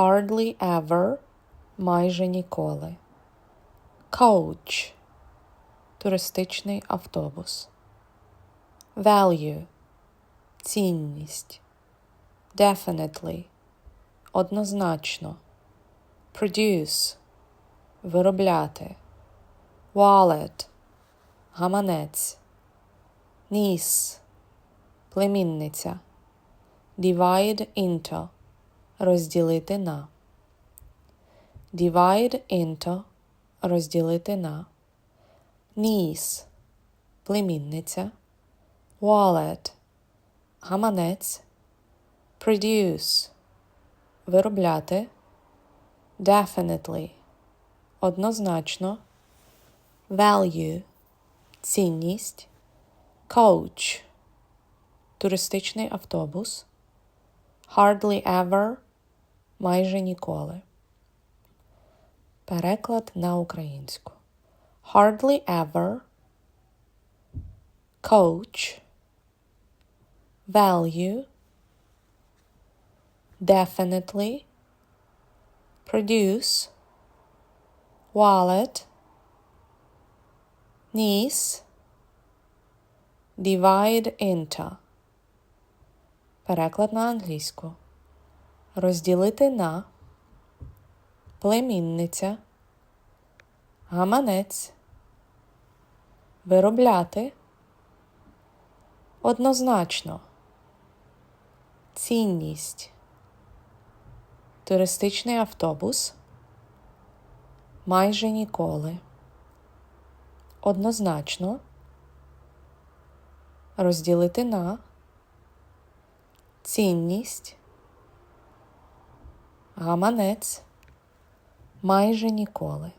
Hardly ever майже ніколи. Coach туристичний автобус. Value цінність. Definitely однозначно. Produce виробляти. Wallet гаманець. Niece племінниця. Divide into розділити на. Divide into розділити на. Niece племінниця. Wallet гаманець. Produce виробляти. Definitely однозначно. Value цінність. Coach туристичний автобус. Hardly ever майже ніколи. Переклад на українську. Hardly ever coach value definitely produce wallet niece divide into Переклад на англійську. Розділити на племінниця, гаманець, виробляти. Однозначно, цінність, туристичний автобус, майже ніколи, однозначно, розділити на цінність, гаманець майже ніколи.